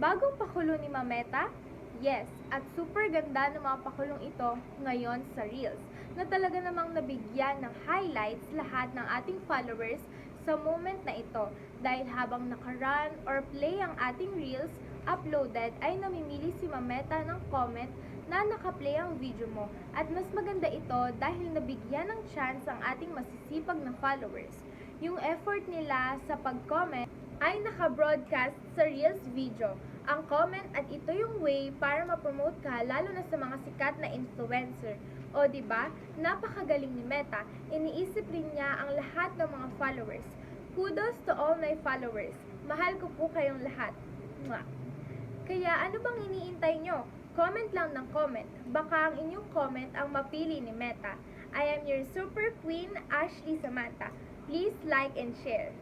Bagong pakulo ni Mameta? Yes, at super ganda ng mga pakulong ito ngayon sa Reels na talaga namang nabigyan ng highlights lahat ng ating followers sa moment na ito dahil habang nakarun or play ang ating Reels uploaded ay namimili si Mameta ng comment na nakaplay ang video mo at mas maganda ito dahil nabigyan ng chance ang ating masisipag na followers. Yung effort nila sa pag-comment ay naka-broadcast sa Reels video. Ang comment at ito yung way para ma-promote ka lalo na sa mga sikat na influencer. O di ba? Napakagaling ni Meta. Iniisip rin niya ang lahat ng mga followers. Kudos to all my followers. Mahal ko po kayong lahat. Mwah. Kaya ano bang iniintay nyo? Comment lang ng comment. Baka ang inyong comment ang mapili ni Meta. I am your super queen, Ashley Samantha. Please like and share.